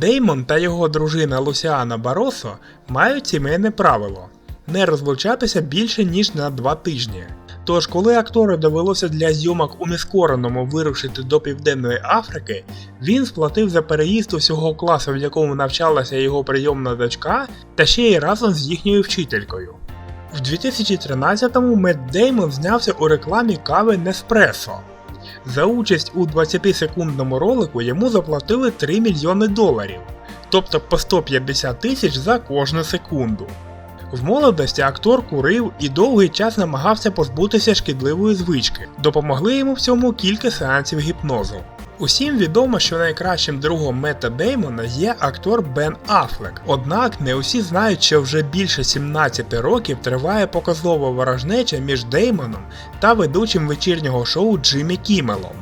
Деймон та його дружина Лусіана Баросо мають сімейне правило не розлучатися більше ніж на два тижні. Тож, коли актору довелося для зйомок у нескореному вирушити до Південної Африки, він сплатив за переїзд усього класу, в якому навчалася його прийомна дочка, та ще й разом з їхньою вчителькою. В 2013-му Мед Деймон знявся у рекламі кави Неспресо. За участь у 20-секундному ролику йому заплатили 3 мільйони доларів, тобто по 150 тисяч за кожну секунду. В молодості актор курив і довгий час намагався позбутися шкідливої звички. Допомогли йому в цьому кілька сеансів гіпнозу. Усім відомо, що найкращим другом Мета Деймона є актор Бен Афлек. Однак не усі знають, що вже більше 17 років триває показова ворожнеча між Деймоном та ведучим вечірнього шоу Джиммі Кімелом.